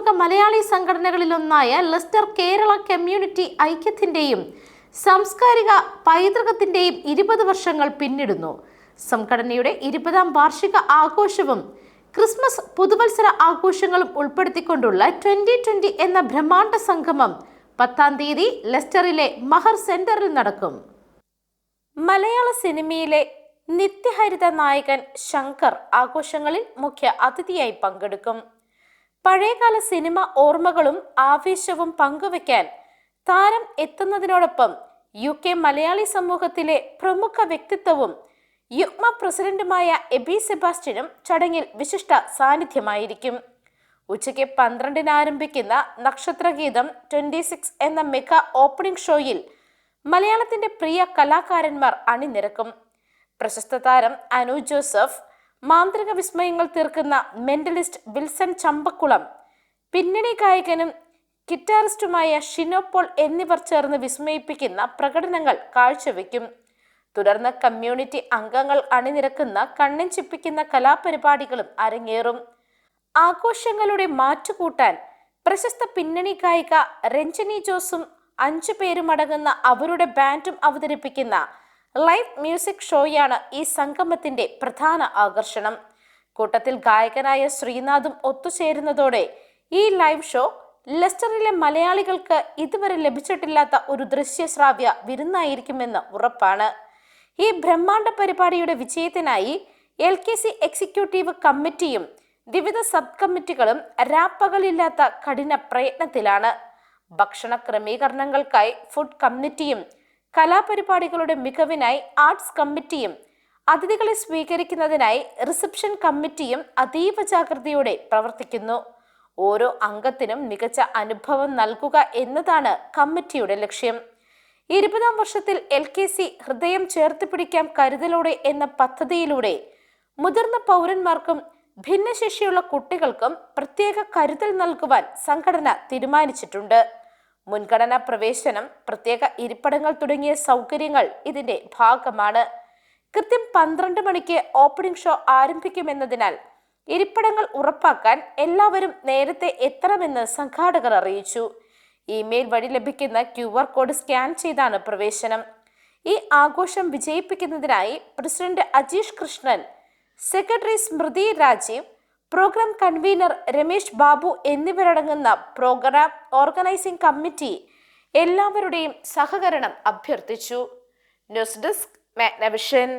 പ്രമുഖ മലയാളി സംഘടനകളിലൊന്നായ Leicester Kerala community ഐക്യത്തിന്റെയും സാംസ്കാരിക പൈതൃകത്തിന്റെയും ഇരുപത് വർഷങ്ങൾ പിന്നിടുന്നു. സംഘടനയുടെ ഇരുപതാം വാർഷിക ആഘോഷവും ക്രിസ്മസ് പുതുവത്സര ആഘോഷങ്ങളും ഉൾപ്പെടുത്തിക്കൊണ്ടുള്ള ട്വന്റി ട്വന്റി എന്ന ബ്രഹ്മാണ്ഡ സംഗമം പത്താം തീയതി ലെസ്റ്ററിലെ മഹർ സെന്ററിൽ നടക്കും. മലയാള സിനിമയിലെ നിത്യഹരിത നായകൻ ശങ്കർ ആഘോഷങ്ങളിൽ മുഖ്യ അതിഥിയായി പങ്കെടുക്കും. പഴയകാല സിനിമ ഓർമ്മകളും ആവേശവും പങ്കുവെക്കാൻ താരം എത്തുന്നതിനോടൊപ്പം യു കെ മലയാളി സമൂഹത്തിലെ പ്രമുഖ വ്യക്തിത്വവും യുഗ്മ പ്രസിഡന്റുമായ എബി സെബാസ്റ്റ്യനും ചടങ്ങിൽ വിശിഷ്ട സാന്നിധ്യമായിരിക്കും. ഉച്ചയ്ക്ക് പന്ത്രണ്ടിന് ആരംഭിക്കുന്ന നക്ഷത്രഗീതം ട്വന്റി സിക്സ് എന്ന മെഗാ ഓപ്പണിംഗ് ഷോയിൽ മലയാളത്തിന്റെ പ്രിയ കലാകാരന്മാർ അണിനിരക്കും. പ്രശസ്ത താരം അനു ജോസഫ് മാന്ത്രിക വിസ്മയങ്ങൾ തീർക്കുന്ന മെന്റലിസ്റ്റ് വിൽസൺ ചമ്പക്കുളം പിന്നണി ഗായകനും ഗിറ്റാറിസ്റ്റുമായ ഷിനോപോൾ എന്നിവർ ചേർന്ന് വിസ്മയിപ്പിക്കുന്ന പ്രകടനങ്ങൾ കാഴ്ചവെക്കും. തുടർന്ന് കമ്മ്യൂണിറ്റി അംഗങ്ങൾ അണിനിരക്കുന്ന കണ്ണൻ ചിപ്പിക്കുന്ന കലാപരിപാടികളും അരങ്ങേറും. ആഘോഷങ്ങളുടെ മാറ്റുകൂട്ടാൻ പ്രശസ്ത പിന്നണി ഗായിക രഞ്ജനി ജോസും അഞ്ചു പേരുമടങ്ങുന്ന അവരുടെ ബാൻഡും അവതരിപ്പിക്കുന്ന ലൈവ് മ്യൂസിക് ഷോയാണ് ഈ സംഗമത്തിന്റെ പ്രധാന ആകർഷണം. കൂട്ടത്തിൽ ഗായകനായ ശ്രീനാഥും ഒത്തുചേരുന്നതോടെ ഈ ലൈവ് ഷോ ലെസ്റ്ററിലെ മലയാളികൾക്ക് ഇതുവരെ ലഭിച്ചിട്ടില്ലാത്ത ഒരു ദൃശ്യശ്രാവ്യ വിരുന്നായിരിക്കുമെന്ന് ഉറപ്പാണ്. ഈ ബ്രഹ്മാണ്ഡ പരിപാടിയുടെ വിജയത്തിനായി എൽ കെ സി എക്സിക്യൂട്ടീവ് കമ്മിറ്റിയും വിവിധ സബ് കമ്മിറ്റികളും രാപ്പകലില്ലാത്ത കഠിന പ്രയത്നത്തിലാണ്. ഭക്ഷണ ക്രമീകരണങ്ങൾക്കായി ഫുഡ് കമ്മിറ്റിയും കലാപരിപാടികളുടെ മികവിനായി ആർട്സ് കമ്മിറ്റിയും അതിഥികളെ സ്വീകരിക്കുന്നതിനായി റിസപ്ഷൻ കമ്മിറ്റിയും അതീവ ജാഗ്രതയോടെ പ്രവർത്തിക്കുന്നു. ഓരോ അംഗത്തിനും മികച്ച അനുഭവം നൽകുക എന്നതാണ് കമ്മിറ്റിയുടെ ലക്ഷ്യം. ഇരുപതാം വർഷത്തിൽ എൽ കെ സി ഹൃദയം ചേർത്ത് പിടിക്കാം കരുതലോടെ എന്ന പദ്ധതിയിലൂടെ മുതിർന്ന പൗരന്മാർക്കും ഭിന്നശേഷിയുള്ള കുട്ടികൾക്കും പ്രത്യേക കരുതൽ നൽകുവാൻ സംഘടന തീരുമാനിച്ചിട്ടുണ്ട്. മുൻഗണനാ പ്രവേശനം പ്രത്യേക ഇരിപ്പിടങ്ങൾ തുടങ്ങിയ സൗകര്യങ്ങൾ ഇതിന്റെ ഭാഗമാണ്. കൃത്യം പന്ത്രണ്ട് മണിക്ക് ഓപ്പണിംഗ് ഷോ ആരംഭിക്കുമെന്നതിനാൽ ഇരിപ്പിടങ്ങൾ ഉറപ്പാക്കാൻ എല്ലാവരും നേരത്തെ എത്തണമെന്ന് സംഘാടകർ അറിയിച്ചു. ഇമെയിൽ വഴി ലഭിക്കുന്ന ക്യു ആർ കോഡ് സ്കാൻ ചെയ്താണ് പ്രവേശനം. ഈ ആഘോഷം വിജയിപ്പിക്കുന്നതിനായി president Ajeesh Krishnan secretary Smriti Rajeev programme convener Ramesh Babu എന്നിവരടങ്ങുന്ന പ്രോഗ്രാം ഓർഗനൈസിംഗ് കമ്മിറ്റി എല്ലാവരുടെയും സഹകരണം അഭ്യർത്ഥിച്ചു. News desk Magnavision.